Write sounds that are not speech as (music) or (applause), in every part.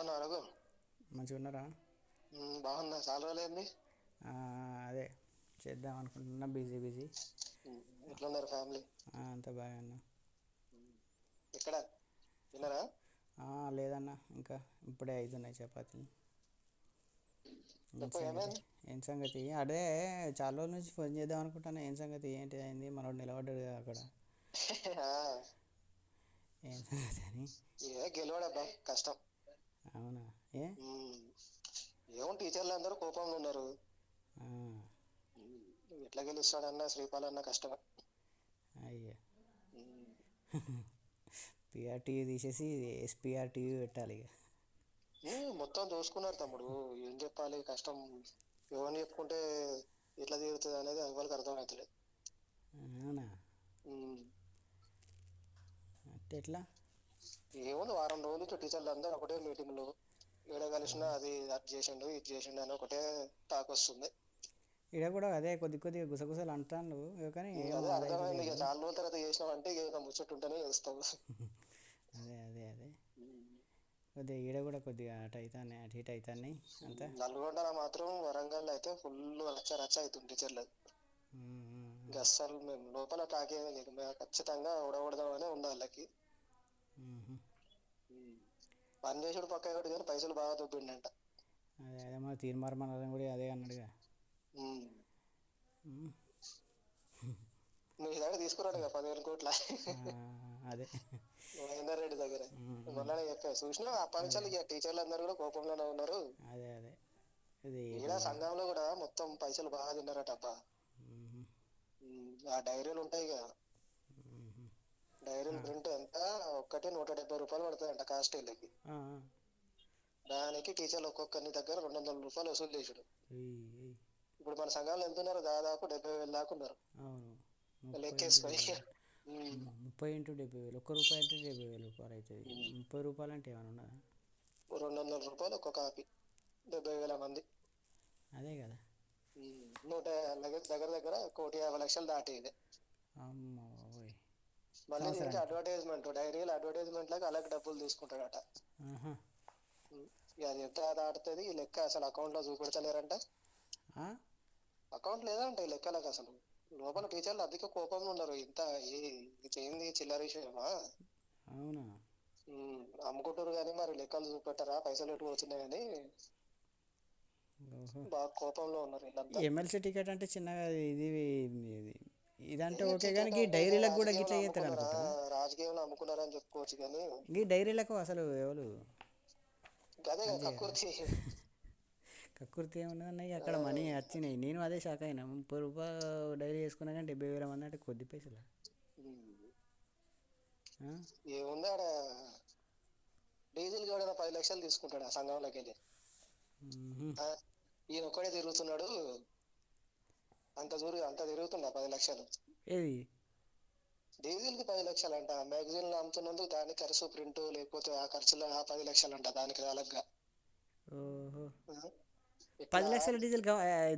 బాగున్నా రఘు? మంచిగా ఉన్నారా? బాగున్నా. చాలా రోజులైంది అదే చేద్దాం అనుకుంటున్నా. Busy busy. ఎట్లున్నారు ఫ్యామిలీ? అంత బాగా ఉన్నా. ఎక్కడ? విన్నారా ఆ, లేదన్న. ఇంకా ఇప్పుడే అవుతున్నాయి చపాతీలు. ఏం సంగతి? అదే చాలా రోజుల నుంచి ఫోన్ చేద్దాం అనుకుంటాను ఏం సంగతి? ఏంటి అయింది? మనోడు నిలబడ్డాడు కదా అక్కడ. (laughs) ఏం సంగతి అని? గెలవడబ్బా. కష్టం. అవునా? ఏ? ఏమో టీచర్లు అందరూ కోపంగా ఉన్నారు. ఎట్లా గెలుస్తాడన్నా శ్రీపాల్ అన్న కష్టమే. అయ్యా. పిఆర్టీవీ తీసేసి ఎస్పీఆర్ టీవీ పెట్టాలి ఇక. మొత్తం దోసుకున్నారు తమ్ముడు. ఏం చెప్పాలి? కష్టం. ఎవరిని చెప్పుకుంటే ఎట్లా తీరుతుంది అనేది ఎవరికి అర్థమవుతలేదు అవునా? అంటే ఎట్లా? ఏముంది వారం రోజుల నుంచి టీచర్లు అందరూ ఒకటే మీటింగ్లు ఏడ కలిసినా అది అది చేసిండు ఇది చేసిండు అని ఒకటే టాక్ వస్తుంది. ఇక్కడ కూడా అదే కొద్ది కొద్దిగా గుసగుసలు అంటాను కానీ అదే అర్థమైంది. ఇక చాలా రోజుల తర్వాత చేసినావు అంటే ఇక ముచ్చట ఉంటేనే చేస్తావు అదే అదే అదే. కొద్దిగా ఈడ కూడా కొద్దిగా అటు అవుతానే అటు ఇటు అవుతాయి అంతా. నల్గొండలో మాత్రం వరంగల్ అయితే ఫుల్ రచ్చ రచ్చ అవుతుంది టీచర్లు అస్సలు మేము లోపల టాక్ ఏమీ లేదు. మేము ఖచ్చితంగా ఉడగొడదామనే ఉంది వాళ్ళకి. పని చేసుడు పక్క ఒకటి కానీ పైసలు బాగా దొబ్బిండంట. అదే అదే మన తీర్మార్మన్ కూడా అదే అన్నాడుగా. నువ్వు ఇదాక తీసుకురాడు కదా పదివేల కోట్ల. అదే. మహేందర్ రెడ్డి దగ్గర. మొన్ననే చెప్పా చూసినా అప్పటి ఇక టీచర్లు అందరూ కూడా కోపంలోనే ఉన్నారు. అదే అదే. ఈడ సంఘంలో కూడా మొత్తం పైసలు బాగా తిన్నారట అబ్బా. ఆ డైరీలు ఉంటాయి కదా డైరీలు ప్రింట్ ఎంత ఒక్కటి నూట డెబ్బై రూపాయలు పడుతుందంట కాస్ట్లీలకి ఆ, ఆ. దానికి టీచర్లు ఒక్కొక్కరి దగ్గర రెండు వందల రూపాయలు వసూలు చేసుడు. ఇప్పుడు మన సంఘంలో ఎంత ఉన్నారు దాదాపు డెబ్బై వేలు దాకా ఉన్నారు. ముప్పై ఇంటూ లెక్కేసుకొని డెబ్బై వేలు. ఉమ్, ఉమ్, ముప్పై ఇంటూ డెబ్బై వేలు. ఒక్క రూపాయి అంటే డెబ్బై వేలు రూపాయలు అవుతుంది. ముప్పై రూపాయలు అంటే ఏమైనా ఉన్నదా? రెండు వందల రూపాయలు ఒక్క కాపీ. డెబ్బై వేల మంది. అదే కదా. నూట దగ్గర దగ్గర కోటి యాభై లక్షలు దాటి ఇది అమ్మ. మళ్ళీ దీనికి అడ్వర్టైజ్మెంట్ డైరీలు అడ్వర్టైజ్మెంట్ లాగా అలాగే డబ్బులు తీసుకుంటాడట. అది ఎంత దాటుతుంది? ఈ లెక్క అసలు అకౌంట్లో చూపెడతలేరంట? అకౌంట్ లేదంట ఈ లెక్కలకు అసలు. లోపల టీచర్లు అధిక కోపంలో ఉన్నారు. ఇంత ఏంది చిల్లర విషయమా? అవునా? అమ్ముకుంటారు కానీ మరి లెక్కలు చూపెట్టరా? పైసలు ఎటు పోతున్నాయి అని. బాగా కోపంలో ఉన్నారు ఎమ్మెల్సీ టికెట్ అంటే చిన్నగా ఇది ఇదంటే ఓకే కానీ ఈ డైరీలకు కూడా గిట్లా చేస్తారు అనుకుంటా రాజకీయంలో అమ్ముకున్నారని చెప్పుకోవచ్చు కానీ ఈ డైరీలకు అసలు ఎవరు కక్కుర్తి. ఇక అక్కడ మనీ వచ్చినాయి. నేను అదే షాక్ అయినా. ముప్పై రూపాయలు డైరీ చేసుకున్నా కానీ డెబ్బై వేల మంది అంటే కొద్ది పైసలు? ఏముంది ఆడ? డీజిల్ కూడా పది లక్షలు తీసుకుంటాడు ఆ సంఘంలోకి వెళ్ళి. ఈయన ఒక్కడే తిరుగుతున్నాడు. అంత దూరు అంత తిరుగుతుండ? పది లక్షలు. ఏది? డీజిల్కి పది లక్షలు అంట మ్యాగజైన్ అమ్ముతున్నందుకు దాని ఖర్చు ప్రింట్ లేకపోతే ఆ ఖర్చులో ఆ పది లక్షలు అంట దానికి అలగ్గా పది లక్షల డీజిల్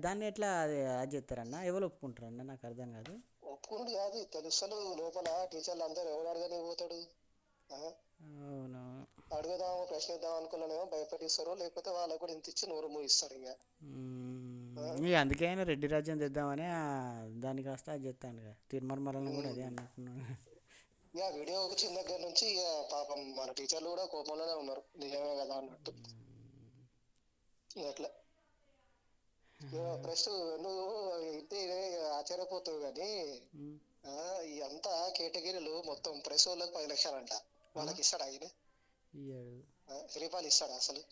దాన్ని ఎట్లా అది చేస్తారన్న? ఎవరు ఒప్పుకుంటారన్న? నాకు అర్థం కాదు. ఒప్పుకున్నాడు కాదు. తెలుసలు లోపల టీచర్లు అందరూ ఎవడు అడగని పోతాడు? ఆ, అవును. అడుగుదాం ప్రశ్నిద్దాం అనుకున్నానేమో భయపెట్టిస్తారు. లేకపోతే వాళ్ళకు కూడా ఇంత ఇచ్చి నోరు మూయిస్తారు ఇక ఇక అందుకే ఆయన రెడ్డి రాజ్యం తెద్దామని ఆ, దాన్ని కాస్త అది చెప్తాను కదా తిరుమల కూడా అదే అన్నట్టున్నాను ఇక వీడియో వచ్చిన దగ్గర నుంచి పాపం మన టీచర్లు కూడా కోపంలోనే ఉన్నారు. నిజమే కదా అన్నట్టు. అట్లా. ప్రెస్ నువ్వు ఇంటి ఆశ్చర్యపోతావు కానీ అంతా కేటగిరీలు మొత్తం ప్రెస్ వాళ్ళకి పది లక్షలు అంట వాళ్ళకి ఇస్తాడా ఆయన శ్రీపాల్ ఇస్తాడా అసలు?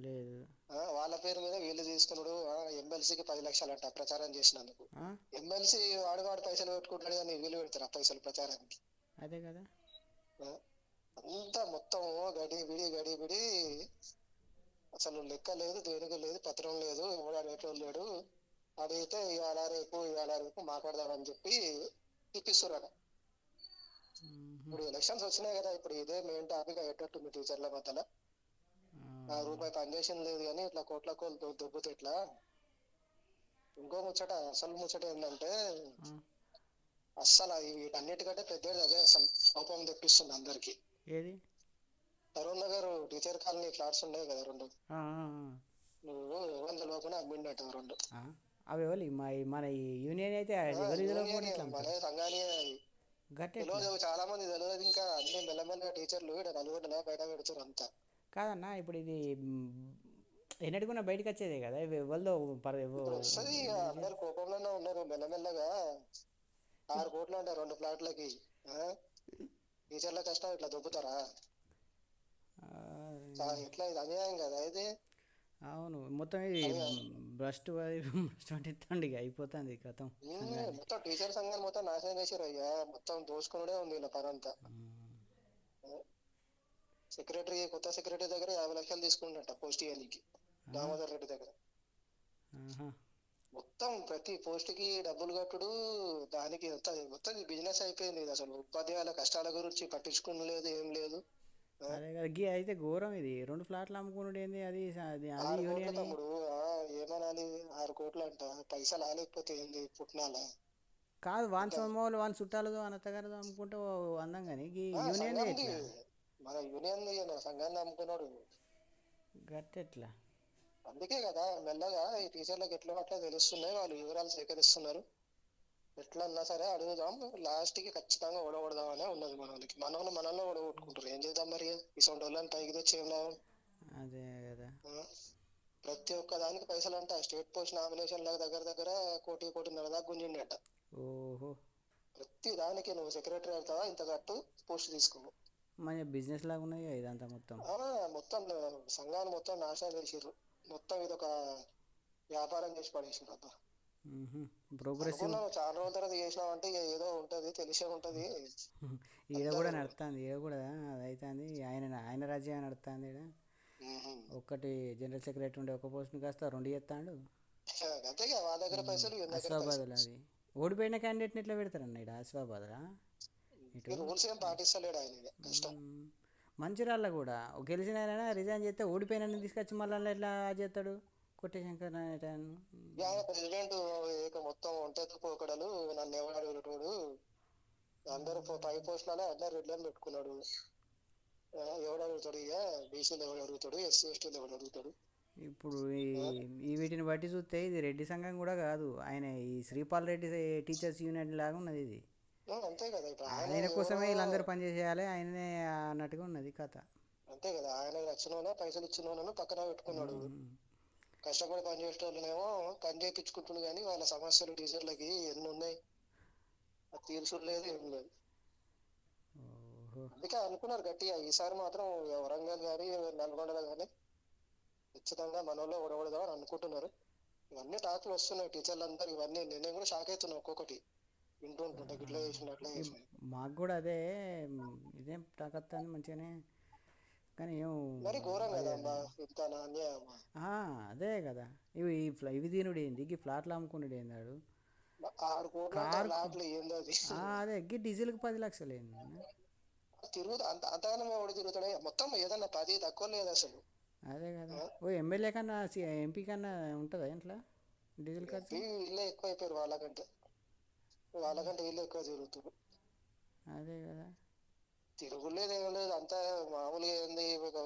లేదు. వాళ్ళ పేరు మీద వీళ్ళు తీసుకున్నాడు. ఎమ్మెల్సీకి పది లక్షలు అంట ప్రచారం చేసినందుకు? ఎమ్మెల్సీ వాడు వాడు పైసలు పెట్టుకుంటాడు కానీ వీళ్ళు పెడతారు పైసలు ప్రచారానికి. అదే కదా. అంతా మొత్తం గడి బిడి గడి బిడి. అసలు లెక్క లేదు దేనికి లేదు పత్రం లేదు ఎవడు అడిగేటోడు లేడు. అడిగితే ఇవాళ రేపు ఇవాళ రేపు మాట్లాడదామని చెప్పి తిప్పిస్తున్నారు మ్మ్. ఇప్పుడు ఎలక్షన్స్ వచ్చినాయి కదా ఇప్పుడు ఇదే మెయిన్ టాపిక్ అయ్యేటట్టుంది టీచర్ల మధ్యలో. రూపాయి పనిచేసింది లేదు కానీ ఇట్లా కోట్ల కోట్లు దొబ్బుతే ఇట్లా ఇంకో ముచ్చట అసలు ముచ్చట ఏంటంటే. అస్సలు వీటన్నిటికంటే పెద్దది అదే అసలు కోపం తెప్పిస్తుంది అందరికి. ఏది? Tarun Nagar teacher colony flats ఉన్నాయి కదా రెండు. నువ్వు ఎవరు తెలియకుండా అమ్మిండట రెండు. అవి ఎవరు? మన యూనియన్ అయితే సంఘాన్ని చాలా మంది తెలియదు ఇంకా అన్ని మెల్లమెల్లగా టీచర్లు ఇక్కడ నలుగురిలా బయట పెడుతారు అంతా. కాదన్నా ఇప్పుడు ఇది ఎన్నటికున్నా బయటకు వచ్చేదే కదా ఎవరిదో వస్తుంది అందరు కోపంలోనే ఉన్నారు మెల్లమెల్లగా. ఆరు కోట్లు అంటే రెండు ఫ్లాట్లకి? టీచర్ల కష్టం ఇట్లా దొబ్బుతారా? ఎట్లా ఇది అన్యాయం కదా ఇది. అవును మొత్తం ఇది భ్రష్టు భ్రష్టు అంటే ఇక అయిపోతుంది కథం మొత్తం టీచర్ సంఘాన్ని మొత్తం నాశనం చేసారు అయ్యా. మొత్తం దోసుకునే ఉంది ఇలా పనంతా సెక్రటరీ కొత్త సెక్రటరీ దగ్గర యాభై లక్షలు తీసుకుంటా పోస్ట్ ఇవ్వడానికి దామోదర్ రెడ్డి దగ్గర. మొత్తం ప్రతి పోస్ట్కి డబ్బులు కట్టుడు దానికి మొత్తం బిజినెస్ అయిపోయింది ఇది అసలు. ఉపాధ్యాయుల కష్టాల గురించి పట్టించుకుని లేదు. ఏం లేదు గీ అయితే ఘోరం ఇది. రెండు ఫ్లాట్లు అమ్ముకున్నాడు ఏంది? అది అది తమ్ముడు ఏమనాలి? ఆరు కోట్లు అంట పైసలు ఆలేకపోతే ఏంది పుట్టినాల కాదు వాన్ సొమ్మోలు వాన్ చుట్టాలదో అన్నత్తగారిదో అమ్ముకుంటే అందం కానీ యూనియన్ మన యూనియన్ సంఘాన్ని అమ్ముకున్నాడు గట్టెట్లా? అందుకే కదా మెల్లగా ఈ టీచర్లకు ఎట్లా అట్లా తెలుస్తున్నాయి వాళ్ళు వివరాలు సేకరిస్తున్నారు. ఎట్లా అన్నా సరే అడుగుదాం లాస్ట్కి ఖచ్చితంగా ఓడగొడదాం అనే ఉన్నది మన వాళ్ళకి మన వాళ్ళు మనల్ని ఓడగొట్టుకుంటారు ఏం చేద్దాం మరి? ఇసొంటి వాళ్ళని పైకి తెచ్చి ఏం లాభం? అదే కదా? ప్రతి ఒక్క దానికి పైసలు అంట స్టేట్ పోస్ట్ నామినేషన్ లాగా దగ్గర దగ్గర కోటి కోటిన్నర దాకా గుంజిండట. ఓహో. ప్రతి దానికి నువ్వు సెక్రటరీ అవుతావా? ఇంత కట్టు పోస్ట్ తీసుకో. మన బిజినెస్ లాగా ఉన్నది కదా ఇదంతా మొత్తం? మొత్తం సంఘాన్ని మొత్తం నాశనం చేసిర్రు. మొత్తం ఇది ఒక వ్యాపారం చేసి పడేసిర్రు అబ్బా. అనుకున్నాను చాలా రోజుల తర్వాత చేసినావు అంటే ఏదో ఉంటది తెలిసే ఉంటది. ఈడ కూడా నడుస్తుంది ఈడ కూడా అది అవుతుంది ఆయన ఆయన రాజ్యం నడుస్తుంది ఈడ. ఒక్కటి జనరల్ సెక్రటరీ ఉండే ఒక పోస్ట్ని కాస్త రెండు చేస్తాడు అంతేగా వాళ్ళ దగ్గర పైసలు అది ఓడిపోయిన క్యాండిడేట్ని ఎట్లా పెడతారన్న ఇక్కడ ఆసిఫాబాద్లా ఇటు రూల్స్ ఏం పాటిస్తలేడు ఆయన. కష్టం. మ్మ్. మంచిర్యాలలో కూడా. గెలిచిన ఆయన రిజైన్ చేస్తే ఓడిపోయిన తీసుకొచ్చి మళ్ళీ ఎట్లా చేస్తాడు? కొట్టేశంకర్ ప్రెసిడెంట్ ఇక మొత్తం ఒంటె పోకడలు నన్ను ఎవడు అడుగుతాడు? అందరూ పో- పోస్టులలో అందరు రెడ్లను పెట్టుకున్నాడు. ఎవడు అడుగుతాడు ఇక? బీసీలు ఎవడు అడుగుతాడు? ఎస్సీ ఎస్టీలు ఎవడు అడుగుతాడు? ఇప్పుడు ఈ వీటిని బట్టి చూస్తే ఇది రెడ్డి సంఘం కూడా కాదు. ఆయన ఈ శ్రీపాల్ రెడ్డి టీచర్స్ యూనియన్ లాగా ఉన్నది ఇది. అంతే కదా. ఇప్పుడు ఆయన ఆయన కోసమే వీళ్ళందరూ పనిచేసేయాలి ఆయననే అన్నట్టుగా ఉన్నది కథ. అంతే కదా. ఆయన నచ్చిన పైసలు ఇచ్చిన వాళ్ళను పక్కన పెట్టుకున్నాడు. కష్టపడి పని చేసేటోళ్ళనేమో పని చేయించుకుంటుండు కానీ వాళ్ళ సమస్యలు టీచర్లకి ఎన్ని ఉన్నాయి? అది తీర్చుడు లేదు ఏం లేదు. అందుకే అనుకున్నారు గట్టిగా ఈసారి మాత్రం వరంగల్ కానీ నల్గొండలో కానీ ఖచ్చితంగా మనోళ్ళు ఓడగొడదాం అని అనుకుంటున్నారు. ఇవన్నీ టాకులు వస్తున్నాయి టీచర్లు అందరు ఇవన్నీ. నేను కూడా షాక్ అవుతున్నా ఒక్కొక్కటి. ఇట్లా అట్లా మాకు కూడా అదే ఇదేం తాకత్తాను మంచిగానే. కానీ ఏం మరి ఘోరం కదా అమ్మా ఇంత అన్యాయం ఆ, అదే కదా. ఇవి ఈ ఫ్ల- ఇవి తినుడు ఏంది? ఈ ఫ్లాట్లు అమ్ముకున్నాడు ఏంది అది? ఆ, అదే గీ డీజిల్కి పది లక్షలు ఏంది? తిరుగుతా అంత అంతగానం ఎవడు తిరుగుతాడే మొత్తం ఏదన్నా పది తక్కువ లేదు అసలు. అదే కదా. ఓ ఎమ్మెల్యే కన్నా ఎంపీ కన్నా ఉంటుందా ఇంట్లో? డీజిల్ ఖర్చు? ఎక్కువ అయిపోయారు వాళ్ళకంటే. వాళ్ళకంటే వీళ్ళే ఎక్కువ తిరుగుతారు అదే కదా. తిరుగులేదు ఏం లేదు అంతా మామూలుగా ఏంది ఒక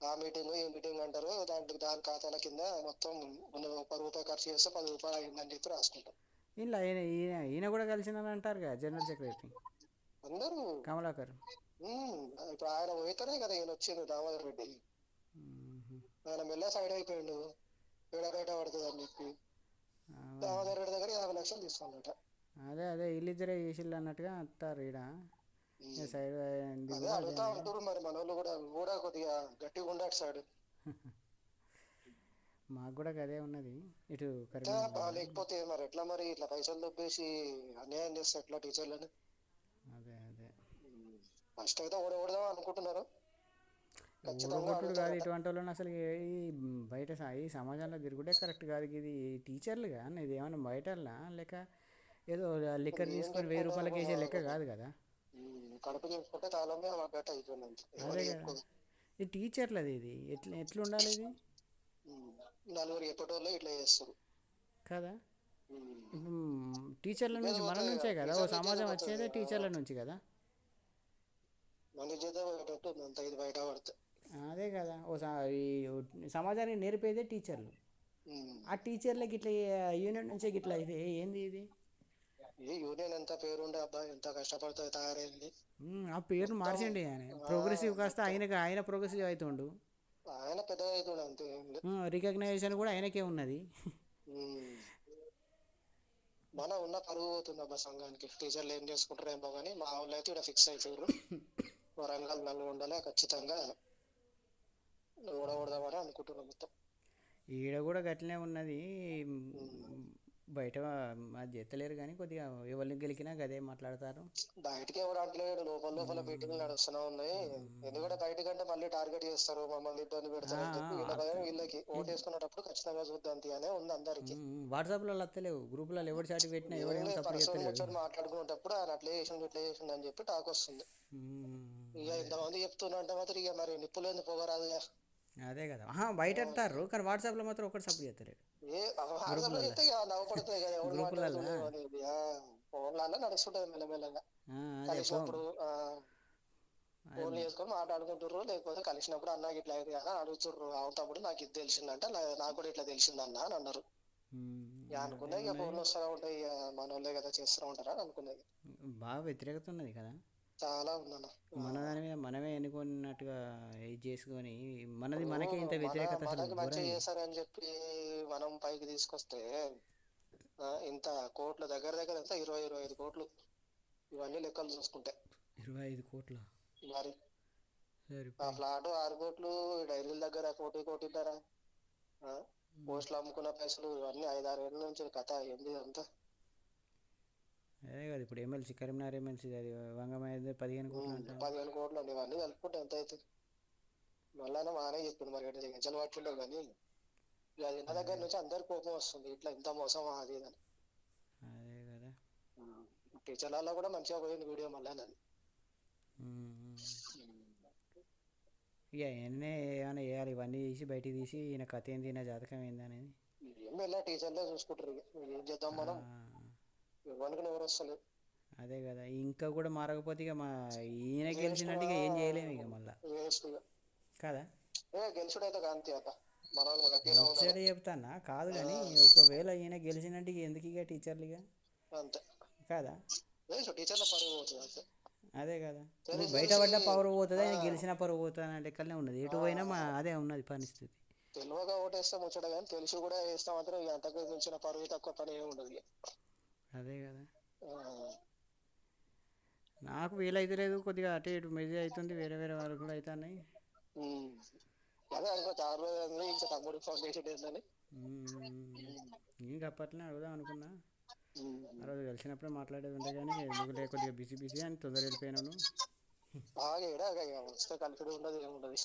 ఆ మీటింగ్ ఈ మీటింగ్ అంటారు. దాంట్లో దాని ఖాతాల కింద మొత్తం మన ఒక రూపాయి ఖర్చు చేస్తే పది రూపాయలు అయిందని చెప్పి రాసుకుంటాం. ఇంట్లో ఈయన ఈయన ఈయన కూడా కలిసిందని అంటారు కదా జనరల్ సెక్రటరీ. అందరూ. కమలాకర్. ఇప్పుడు ఆయన పోయితేనే కదా ఈయన వచ్చింది దామోదర్ రెడ్డి. ఆయన మెల్ల సైడ్ అయిపోయిండు. ఏడ బయట పడుతుంది అని చెప్పి. దామోదర్ రెడ్డి దగ్గర యాభై లక్షలు తీసుకున్నట అదే అదే వీళ్ళిద్దరే చేసిళ్ళు అన్నట్టుగా అంటారు ఈడ. సైడ్ అయింది అదే కూడా అడుగుతా ఉంటారు మరి మన వాళ్ళు కూడా కూడా కొద్దిగా గట్టిగా ఉండాలి సైడ్. (laughs) మాకు కూడా అదే ఉన్నది. ఇటు లేకపోతే మరి ఎట్లా మరి ఇట్లా పైసలు దొబ్బేసి అన్యాయం చేస్తే ఎట్లా టీచర్లని? అదే అదే. ఫస్ట్ అయితే ఓడగొడదాం అనుకుంటున్నారు. కాదు అడుగుతారట. ఇటువంటి వాళ్ళని అసలు ఈ బయట ఈ సమాజంలో తిరుగుడే కరెక్ట్ కాదు. ఇది టీచర్లుగా? ఇది ఏమన్నా బయట లేక ఏదో లిక్కర్ తీసుకొని వెయ్యి రూపాయలకి వేసే లెక్క కాదు కదా. కడుపు చేసుకుంటే తాళమే గట్ట. అదే కదా. టీచర్లది ఇది. ఎట్లా ఎట్లా ఉండాలి ఇది? నలుగురు ఎప్పటోళ్ళు ఇట్లా చేస్తారు. కదా? టీచర్ల నుంచి మన నుంచే కదా. ఓ సమాజం వచ్చేదే టీచర్ల నుంచి కదా? ఇది అదే కదా. ఓ సా- ఈ సమాజానికి నేర్పేదే టీచర్లు. ఆ టీచర్లకి ఇట్లా యూనియన్ నుంచి ఇట్లా అయితే ఏంది ఇది? ఏ యూనియన్ ఎంత పేరుండే అబ్బాయి ఎంత కష్టపడితే తయారైంది. ఆ పేరును మార్చండి ఆయన. ప్రోగ్రెసివ్ కాస్త ఆయనకి ఆయన ప్రోగ్రెసివ్ అవుతుండు ఆయన పెద్దగా అవుతుండే అంతే రికగ్నైజేషన్ కూడా ఆయనకే ఉన్నది. మన ఉన్న పరువు పోతుంది అబ్బా సంఘానికి. టీచర్లు ఏం చేసుకుంటారు ఏమో కానీ మా వాళ్ళు అయితే ఇక్కడ ఫిక్స్ అయిపోయారు వరంగల్ నల్గొండలే ఖచ్చితంగా ఓడగొడదామని అనుకుంటున్నాం మొత్తం. ఈడ కూడా గట్లనే ఉన్నది. బయట అది చేస్తలేరు కానీ కొద్దిగా ఎవరిని గెలికినా గదే మాట్లాడతారు. బయటికి ఎవరు అంటలేడు లోపల లోపల మీటింగ్లు నడుస్తూనే ఉన్నాయి. ఎందుకంటే బయటకంటే మళ్ళీ టార్గెట్ చేస్తారు. మమ్మల్ని ఇబ్బంది పెడతారు అని చెప్పి వీళ్ళ భయం వీళ్ళకి. ఓటు వేసుకునేటప్పుడు ఖచ్చితంగా చూద్దాం అనే ఉంది అందరికి. ఉమ్, వాట్సాప్లో వస్తలేవు గ్రూపులలో ఎవరు చాటి పెట్టినా సపోర్ట్ కూర్చొని మాట్లాడుకునేటప్పుడు ఆయన అట్లా చేసిండు ఇట్లా చేసిండు అని చెప్పి టాక్ వస్తుంది. ఇక ఇంతమంది చెప్తున్నంటే మాత్రం ఇక మరి నిప్పులేంది పోగరాదుగా. అదే కదా. బయట అంటారు కానీ వాట్సాప్లో మాత్రం ఒకటి సపోర్ట్ చేస్తలేరు. ఏ ఆడపిల్ల చెప్తే ఇక నవ్వుపడుతుంది కదా ఎవరు మాట్లాడుతున్నావు అనేది ఫోన్లలో నడుస్తుంటది మెల్లమెల్లగా. ఆ, అదే ఫోన్. కలిసినప్పుడు ఆ, ఫోన్ చేసుకొని మాట్లాడుకుంటుర్రు లేకపోతే కలిసినప్పుడు అన్నకి ఇట్లా అయింది కదా అడుగుతుర్రు. అవును తమ్ముడు నాకు ఇది తెలిసిందంటే "నా- నాకు కూడా ఇట్లా తెలిసిందన్న అని అన్నారు. ఉమ్, ఇక అనుకున్నా ఇక ఫోన్లు వస్తూ ఉంటాయి మన వాళ్ళే కదా చేస్తూ ఉంటారా అని అనుకున్నది బాగా వ్యతిరేకత ఉన్నది కదా. చాలా ఉందన్న. మన దాని మీద మనమే ఎన్నుకున్నట్టుగా ఇది చేసుకొని మనది మనకే ఇంత వ్యతిరేకత. చేశారని చెప్పి మనం పైకి తీసుకొస్తే ఇంత కోట్లు దగ్గర దగ్గర ఎంత ఇరవై ఇరవై ఐదు కోట్లు ఇవన్నీ లెక్కలు చూసుకుంటే. ఇరవై ఐదు కోట్ల? మరి ఆ ఫ్లాట్ ఆరు కోట్లు డైరీల దగ్గర కోటి కోటిన్నర ఆ, పోస్టులు అమ్ముకున్న పైసలు ఇవన్నీ ఐదు ఆరు ఏళ్ళ నుంచి కథ ఏంది అంతా అదే కదా ఇప్పుడు ఎమ్మెల్సీ కరీంనగర్ ఎమ్మెల్సీ అది వంగమైన పదిహేను కోట్లు పదిహేను కోట్లు అండి ఇవన్నీ కలుపుకుంటే ఎంత అవుతుంది? మళ్ళా మానే చెప్పింది మరి ఎట్లా గంటలు పట్టుండవు కానీ ఇక అది నా దగ్గర నుంచి అందరికి కోపం వస్తుంది ఇట్లా ఇంత మోసం అది అని. అదే కదా. టీచర్లలో కూడా మంచిగా పోయింది వీడియో మళ్ళా ఉమ్. ఇక ఎన్నే ఏమైనా వేయాలి ఇవన్నీ తీసి బయటికి తీసి ఈయన కథ ఏంది నా జాతకం ఏంది అనేది. ఏం వెళ్ళా టీచర్లే చూసుకుంటారు ఏం చేద్దాం మనం? ఎవరు వస్తలేదు అదే కదా ఇంకా కూడా మారకపోతే ఇక మా ఈయన గెలిచినట్టు ఇక ఏం చేయలేము ఇక మళ్ళా. కదా? గెలుచుడైతే కాంతి సరే చెప్తానా? కాదు కానీ ఒకవేళ ఈయన గెలిచినట్టు ఎందుకు ఇక టీచర్లు ఇక? అంతే. కాదా? పరువు అదే కదా. బయట పడ్డ పవర్ పోతుంది? ఆయన గెలిచిన పవర్ పోతుంది? అనే లెక్కలనే ఉన్నది. ఎటు పోయినా మా అదే ఉన్నది పరిస్థితి. తెలివగా ఓటేస్తే ముచ్చట కానీ తెలిసి కూడా వేస్తే మాత్రం అంతకు మించిన పరువు తక్కువ పని ఏమి ఉండదు. అదే కదా నాకు వీలైతే లేదు కొద్దిగా అటు ఇటు మెజీ అవుతుంది వేరే వేరే వాళ్ళు కూడా అవుతున్నాయి. అదే అనుకో చాలా రోజులు ఇంకా తమ్ముడికి ఫోన్ చేసి ఏంటని ఇంకా అప్పట్లోనే అడుగుదాం అనుకున్నా. ఆ రోజు కలిసినప్పుడే మాట్లాడేది ఉండే కానీ ఎందుకు లేక కొద్దిగా బిజీ బిజీ అని తొందర వెళ్ళిపోయినాను కలిసి ఉండదు ఏముండదు